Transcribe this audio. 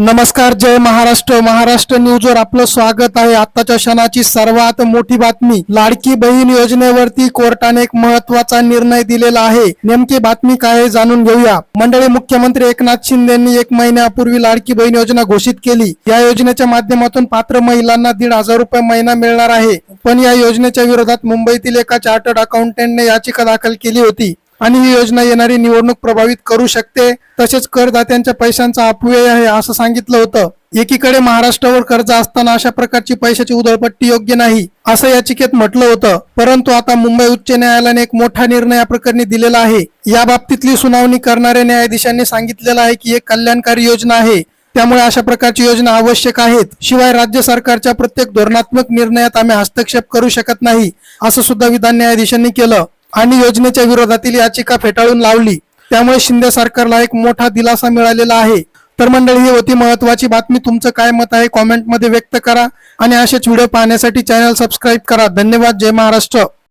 नमस्कार जय महाराष्ट्र. महाराष्ट्र न्यूजवर आपलं स्वागत आहे. आताच्या क्षणाची सर्वात मोठी बातमी. लाडकी बहीण योजनेवरती कोर्टाने एक महत्त्वाचा निर्णय दिलेला आहे. नेमकी बातमी काय आहे जाणून घेऊया. मंडळी मुख्यमंत्री एकनाथ शिंदे यांनी एक महिन्यापूर्वी लाडकी बहीण योजना घोषित केली. या योजनेच्या माध्यमातून पात्र महिलांना दीड हजार रुपये महिना मिळणार आहे. पण या योजनेच्या विरोधात मुंबईतील एका चार्टर्ड अकाउंटंटने याचिका दाखल केली होती. आणि ही योजना येणारी निवडणूक प्रभावित करू शकते. तसेच करदात्यांच्या पैशांचा अपव्यय आहे असं सांगितलं होतं. एकीकडे महाराष्ट्रावर कर्ज असताना अशा प्रकारची पैशाची उधळपट्टी योग्य नाही असं याचिकेत म्हटलं होतं. परंतु आता मुंबई उच्च न्यायालयाने एक मोठा निर्णय या प्रकरणी दिलेला आहे. या बाबतीतली सुनावणी करणाऱ्या न्यायाधीशांनी सांगितलेलं आहे की एक कल्याणकारी योजना आहे. त्यामुळे अशा प्रकारची योजना आवश्यक आहेत. शिवाय राज्य सरकारच्या प्रत्येक धोरणात्मक निर्णयात आम्ही हस्तक्षेप करू शकत नाही असं सुद्धा विधान न्यायाधीशांनी केलं. आणि योजनेच्या विरोधातील याचिका फेटाळून लावली. त्यामुळे शिंदे सरकारला एक मोठा दिलासा मिळालेला आहे. तर मंडळी ही होती महत्वाची बातमी तुमचं काय मत आहे? कॉमेंटमध्ये व्यक्त करा आणि असेच व्हिडिओ पाहण्यासाठी चॅनल सबस्क्राईब करा. धन्यवाद. जय महाराष्ट्र.